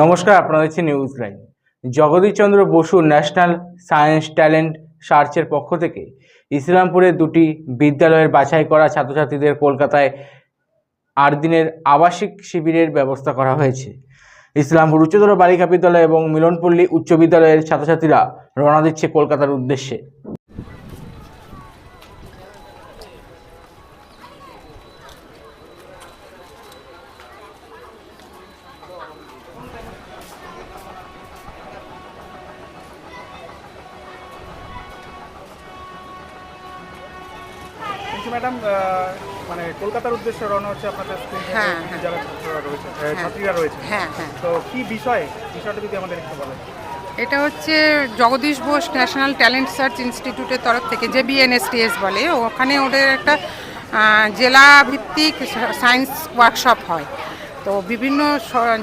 নমস্কার, আপনারা দেখছেন news line Jagadish Chandra Basu national science talent সার্চের পক্ষ থেকে ইসলামপুরের দুটি বিদ্যালয়ের বাছাই করা ছাত্রছাত্রীদের কলকাতায় আট দিনের আবাসিক শিবিরের ব্যবস্থা করা হয়েছে। ইসলামপুর উচ্চতর বালিকা বিদ্যালয় এবং মিলনপল্লী উচ্চ বিদ্যালয়ের ছাত্রছাত্রীরা রওনা দিচ্ছে কলকাতার উদ্দেশ্যে। কিন্তু ম্যাডাম মানে কলকাতার উদ্দেশ্যে রওনা হচ্ছে আপনাদের স্কুল হ্যাঁ, হ্যাঁ। যারা ছাত্ররা রয়েছে হ্যাঁ। ছাত্রীরা রয়েছে। হ্যাঁ হ্যাঁ। তো কি বিষয়? বিষয়টা যদি আমাদের একটু বলেন। এটা হচ্ছে Jagadish Bose national talent search ইনস্টিটিউটের তরফ থেকে যে বিএনএসটিএস বলে। ওখানে ওদের একটা জেলা ভিত্তিক সায়েন্স ওয়ার্কশপ হয়। তো বিভিন্ন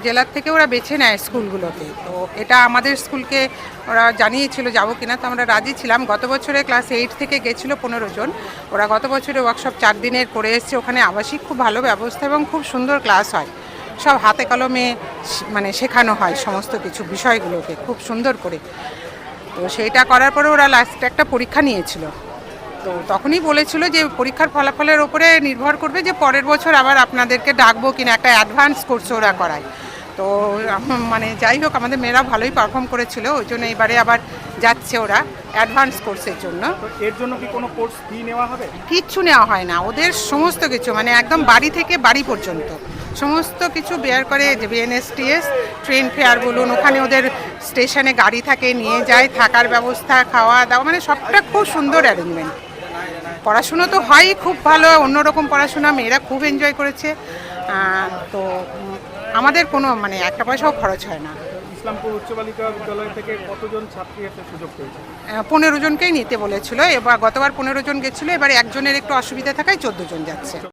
জেলার থেকে ওরা বেছে নেয় স্কুলগুলোকে। তো এটা আমাদের স্কুলকে ওরা জানিয়েছিল যাব কিনা, তো আমরা রাজি ছিলাম। গত বছরে ক্লাস এইট থেকে গেছিল পনেরো জন। ওরা গত বছরে ওয়ার্কশপ চার দিনের করে এসছে। ওখানে আবাসিক খুব ভালো ব্যবস্থা এবং খুব সুন্দর ক্লাস হয়। সব হাতে কলমে মানে শেখানো হয় সমস্ত কিছু, বিষয়গুলোকে খুব সুন্দর করে। তো সেইটা করার পরে ওরা লাস্টে একটা পরীক্ষা নিয়েছিল। তো তখনই বলেছিল যে পরীক্ষার ফলাফলের ওপরে নির্ভর করবে যে পরের বছর আবার আপনাদেরকে ডাকবো কিনা একটা অ্যাডভান্স কোর্স ওরা করায়। তো মানে যাই হোক আমাদের মেয়েরা ভালোই পারফর্ম করেছিল ওই জন্য এবারে আবার যাচ্ছে ওরা অ্যাডভান্স কোর্সের জন্য। এর জন্য কি কোনো কোর্স ফি নেওয়া হবে? কিচ্ছু নেওয়া হয় না ওদের সমস্ত কিছু মানে একদম বাড়ি থেকে বাড়ি পর্যন্ত। সমস্ত কিছু বেয়ার করে যে বিএনএসটিএস ট্রেন ফেয়ার বলুন ওখানে ওদের স্টেশনে গাড়ি থাকে নিয়ে যায় থাকার ব্যবস্থা খাওয়া দাওয়া মানে সবটা খুব সুন্দর অ্যারেঞ্জমেন্ট পড়াশুনো তো হয় খুব ভালো অন্যরকম পড়াশোনা মেয়েরা খুব এনজয় করেছে। তো আমাদের কোনো মানে একটা পয়সাও খরচ হয় না। ইসলামপুর উচ্চ বালিকা বিদ্যালয় থেকে কতজন ছাত্রী সুযোগ পেয়েছে? পনেরো জনকেই নিতে বলেছিল এবার গতবার পনেরো জন গেছিল এবার একজনের একটু অসুবিধা থাকায় চোদ্দ জন যাচ্ছে।